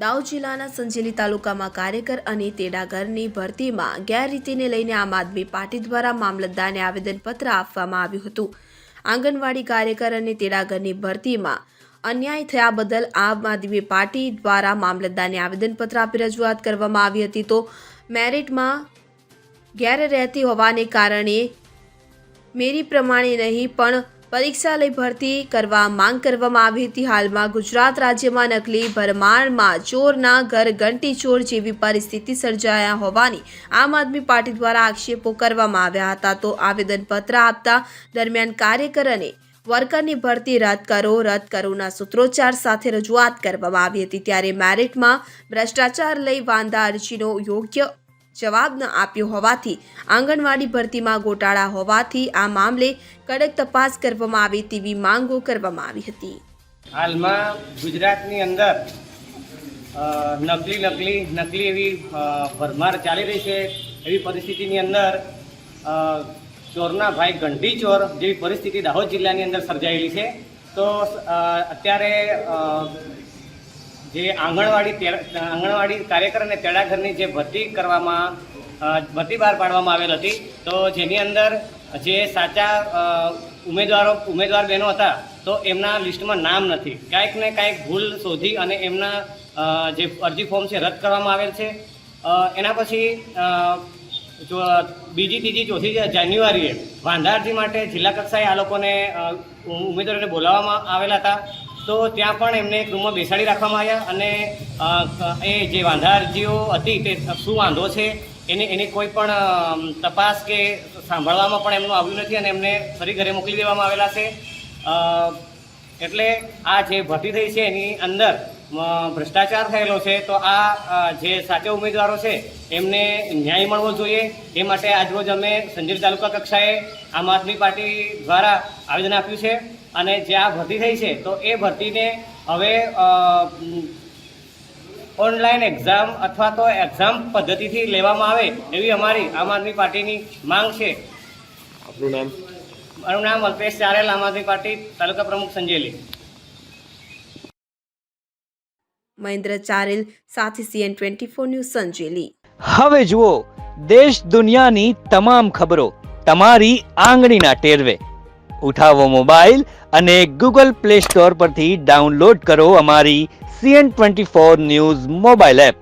દાહોદ જિલ્લાના સંજેલી તાલુકામાં કાર્યકર અને તેડાગરની ભરતીમાં ગેરરીતિને લઈને આમ આદમી પાર્ટી દ્વારા મામલતદારને આવેદનપત્ર આપવામાં આવ્યું હતું. આંગણવાડી કાર્યકર અને તેડાગરની ભરતીમાં અન્યાય થયા બદલ આમ આદમી પાર્ટી દ્વારા મામલતદારને આવેદનપત્ર આપી રજૂઆત કરવામાં આવી હતી. તો મેરિટમાં ગેર રહેતી હોવાને કારણે મેરી પ્રમાણે નહીં, પણ પરીક્ષા લઈ ભરતી કરવા માંગ કરવામાં આવી હતી. હાલમાં ગુજરાત રાજ્યમાં નકલી ભરમારમાં ચોરના ઘર ઘંટી ચોર જેવી પરિસ્થિતિ સર્જાયા હોવાની આમ આદમી પાર્ટી દ્વારા આક્ષેપો કરવામાં આવ્યા હતા. તો આવેદનપત્ર આપતા દરમિયાન કાર્યકર અને વર્કરની ભરતી રદ કરો, રદ કરોના સૂત્રોચ્ચાર સાથે રજૂઆત કરવામાં આવી હતી. ત્યારે મેરિટમાં ભ્રષ્ટાચાર લઈ વાંધા અરજીનો યોગ્ય જવાબ ન આપ્યો હોવાથી આંગણવાડી ભરતીમાં ગોટાળા હોવાથી આ મામલે કડક તપાસ કરવામાં આવે તેવી માંગો કરવામાં આવી હતી. હાલમાં ગુજરાતની અંદર નકલી નકલી નકલી એવી ભરમાર ચાલી રહી છે. એવી પરિસ્થિતિની અંદર ચોરના ભાઈ ગંઢી ચોર જેવી પરિસ્થિતિ દાહોદ જિલ્લાની અંદર સર્જાયેલી છે. તો અત્યારે જે આંગણવાડી આંગણવાડી કાર્યકર અને તેડાઘરની જે ભરતી કરવામાં ભરતી બહાર પાડવામાં આવેલ હતી. તો જેની અંદર જે સાચા ઉમેદવારો, ઉમેદવાર બહેનો હતા, તો એમના લિસ્ટમાં નામ નથી. કાંઈક ને કાંઈક ભૂલ શોધી અને એમના જે અરજી ફોર્મ છે રદ કરવામાં આવેલ છે. એના પછી જો, બીજી ત્રીજી ચોથી જાન્યુઆરીએ વાંધા માટે જિલ્લા કક્ષાએ આ લોકોને ઉમેદવારોને બોલાવવામાં આવેલા હતા. તો ત્યાં પણ એમને એક રૂમમાં બેસાડી રાખવામાં આવ્યા અને એ જે વાંધારજીઓ હતી તે શું વાંધો છે એને, એની કોઈ પણ તપાસ કે સાંભળવામાં પણ એમનું આવ્યું નથી અને એમને ફરી ઘરે મોકલી દેવામાં આવેલા છે. એટલે આ જે ભરતી થઈ છે એની અંદર ભ્રષ્ટાચાર થયેલો છે તો આ જે સાચા ઉમેદવારો છે એમને ન્યાય મળવો જોઈએ. એ માટે આજરોજ અમે સંજીવ તાલુકા કક્ષાએ આમ આદમી પાર્ટી દ્વારા આવેદન આપ્યું છે. અને જે આ ભરતી થઈ છે તો એ ભરતીને હવે ઓનલાઈન એક્ઝામ અથવા તો એક્ઝામ પદ્ધતિથી લેવામાં આવે એવી અમારી આમ આદમી પાર્ટીની માંગ છે. આપનું નામ? મારું નામ અલ્પેશ ચારેલ આમ આદમી પાર્ટી તાલુકા પ્રમુખ સંજેલી. મહેન્દ્ર ચારેલ સાથે C N twenty four news Sanjeli હવે જુઓ, દેશ દુનિયાની તમામ ખબરો તમારી આંગળીના ટેરવે. ઉઠાવો મોબાઈલ અને ગૂગલ પ્લે સ્ટોર પરથી ડાઉનલોડ કરો અમારી C N twenty four news mobile app.